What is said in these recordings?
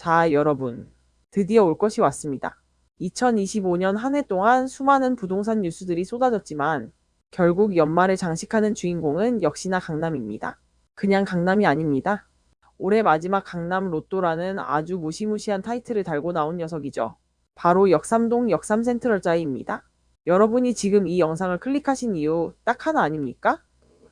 자, 여러분. 드디어 올 것이 왔습니다. 2025년 한 해 동안 수많은 부동산 뉴스들이 쏟아졌지만 결국 연말에 장식하는 주인공은 역시나 강남입니다. 그냥 강남이 아닙니다. 올해 마지막 강남 로또라는 아주 무시무시한 타이틀을 달고 나온 녀석이죠. 바로 역삼동 역삼센트럴자이입니다. 여러분이 지금 이 영상을 클릭하신 이유 딱 하나 아닙니까?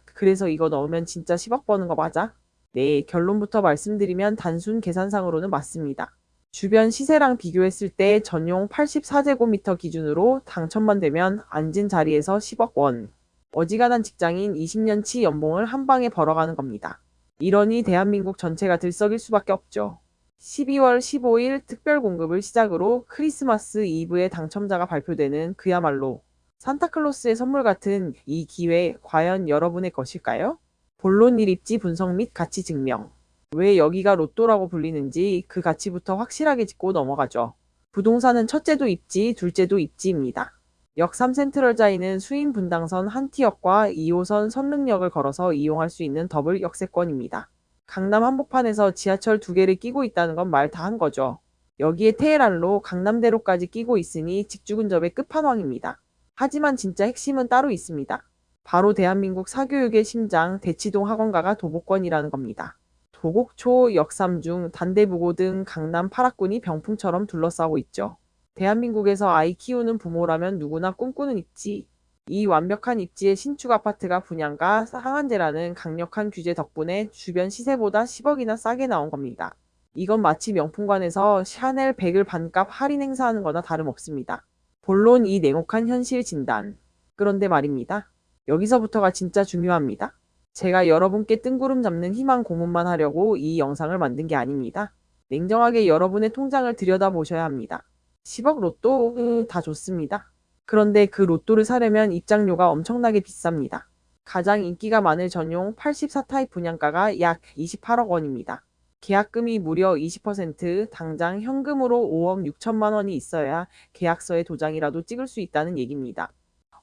그래서 이거 넣으면 진짜 10억 버는 거 맞아? 네, 결론부터 말씀드리면 단순 계산상으로는 맞습니다. 주변 시세랑 비교했을 때 전용 84제곱미터 기준으로 당첨만 되면 앉은 자리에서 10억 원. 어지간한 직장인 20년치 연봉을 한 방에 벌어가는 겁니다. 이러니 대한민국 전체가 들썩일 수밖에 없죠. 12월 15일 특별 공급을 시작으로 크리스마스 이브에 당첨자가 발표되는 그야말로 산타클로스의 선물 같은 이 기회 과연 여러분의 것일까요? 본론 일 입지 분석 및 가치 증명. 왜 여기가 로또라고 불리는지 그 가치부터 확실하게 짚고 넘어가죠. 부동산은 첫째도 입지, 둘째도 입지입니다. 역 3센트럴자이는 수인 분당선 한티역과 2호선 선릉역을 걸어서 이용할 수 있는 더블 역세권입니다. 강남 한복판에서 지하철 두 개를 끼고 있다는 건 말 다 한 거죠. 여기에 테헤란로 강남대로까지 끼고 있으니 직주근접의 끝판왕입니다. 하지만 진짜 핵심은 따로 있습니다. 바로 대한민국 사교육의 심장 대치동 학원가가 도보권이라는 겁니다. 도곡초, 역삼중, 단대부고 등 강남 8학군이 병풍처럼 둘러싸고 있죠. 대한민국에서 아이 키우는 부모라면 누구나 꿈꾸는 입지. 이 완벽한 입지의 신축 아파트가 분양가 상한제라는 강력한 규제 덕분에 주변 시세보다 10억이나 싸게 나온 겁니다. 이건 마치 명품관에서 샤넬 100을 반값 할인 행사하는 거나 다름없습니다. 본론 이 냉혹한 현실 진단. 그런데 말입니다. 여기서부터가 진짜 중요합니다. 제가 여러분께 뜬구름 잡는 희망 고문만 하려고 이 영상을 만든 게 아닙니다. 냉정하게 여러분의 통장을 들여다보셔야 합니다. 10억 로또 음, 다 좋습니다. 그런데 그 로또를 사려면 입장료가 엄청나게 비쌉니다. 가장 인기가 많을 전용 84타입 분양가가 약 28억 원입니다. 계약금이 무려 20% 당장 현금으로 5억 6천만 원이 있어야 계약서에 도장이라도 찍을 수 있다는 얘기입니다.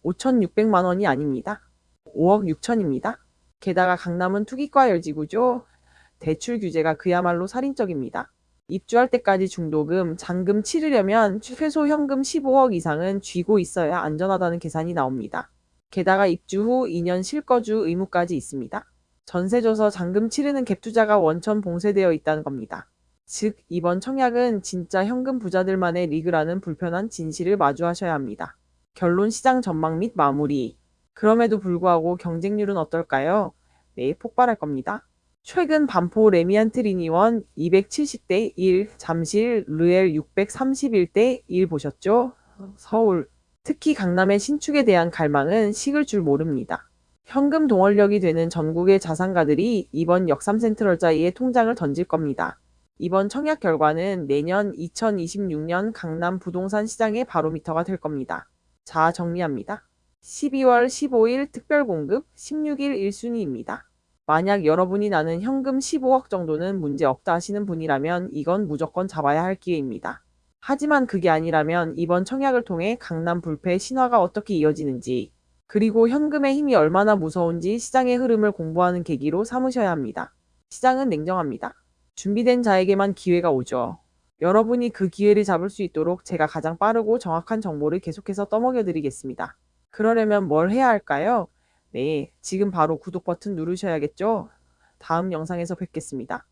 5,600만 원이 아닙니다. 5억 6천입니다. 게다가 강남은 투기과 열지구죠. 대출 규제가 그야말로 살인적입니다. 입주할 때까지 중도금, 잔금 치르려면 최소 현금 15억 이상은 쥐고 있어야 안전하다는 계산이 나옵니다. 게다가 입주 후 2년 실거주 의무까지 있습니다. 전세 줘서 잔금 치르는 갭 투자가 원천 봉쇄되어 있다는 겁니다. 즉, 이번 청약은 진짜 현금 부자들만의 리그라는 불편한 진실을 마주하셔야 합니다. 결론 시장 전망 및 마무리. 그럼에도 불구하고 경쟁률은 어떨까요? 네, 폭발할 겁니다. 최근 반포 레미안트 리니원 270대 1, 잠실 르엘 631대 1 보셨죠? 서울. 특히 강남의 신축에 대한 갈망은 식을 줄 모릅니다. 현금 동원력이 되는 전국의 자산가들이 이번 역삼센트럴자이의 통장을 던질 겁니다. 이번 청약 결과는 내년 2026년 강남 부동산 시장의 바로미터가 될 겁니다. 자, 정리합니다. 12월 15일 특별공급 16일 1순위입니다. 만약 여러분이 나는 현금 15억 정도는 문제 없다 하시는 분이라면 이건 무조건 잡아야 할 기회입니다. 하지만 그게 아니라면 이번 청약을 통해 강남 불패 신화가 어떻게 이어지는지 그리고 현금의 힘이 얼마나 무서운지 시장의 흐름을 공부하는 계기로 삼으셔야 합니다. 시장은 냉정합니다. 준비된 자에게만 기회가 오죠. 여러분이 그 기회를 잡을 수 있도록 제가 가장 빠르고 정확한 정보를 계속해서 떠먹여 드리겠습니다. 그러려면 뭘 해야 할까요? 네, 지금 바로 구독 버튼 누르셔야겠죠? 다음 영상에서 뵙겠습니다.